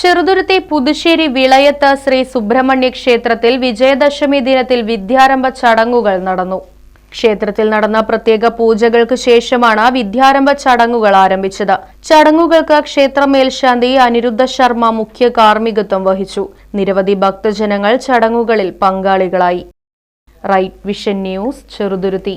ചെറുതുരുത്തെ പുതുശ്ശേരി വിളയത്ത് ശ്രീ സുബ്രഹ്മണ്യ ക്ഷേത്രത്തിൽ വിജയദശമി ദിനത്തിൽ വിദ്യാരംഭ ചടങ്ങുകൾ നടന്നു. ക്ഷേത്രത്തിൽ നടന്ന പ്രത്യേക പൂജകൾക്ക് ശേഷമാണ് വിദ്യാരംഭ ചടങ്ങുകൾ ആരംഭിച്ചത്. ചടങ്ങുകൾക്ക് ക്ഷേത്ര മേൽശാന്തി അനിരുദ്ധ ശർമ്മ മുഖ്യ കാർമ്മികത്വം വഹിച്ചു. നിരവധി ഭക്തജനങ്ങൾ ചടങ്ങുകളിൽ പങ്കാളികളായി. Right Vision News Cheruthuruthy.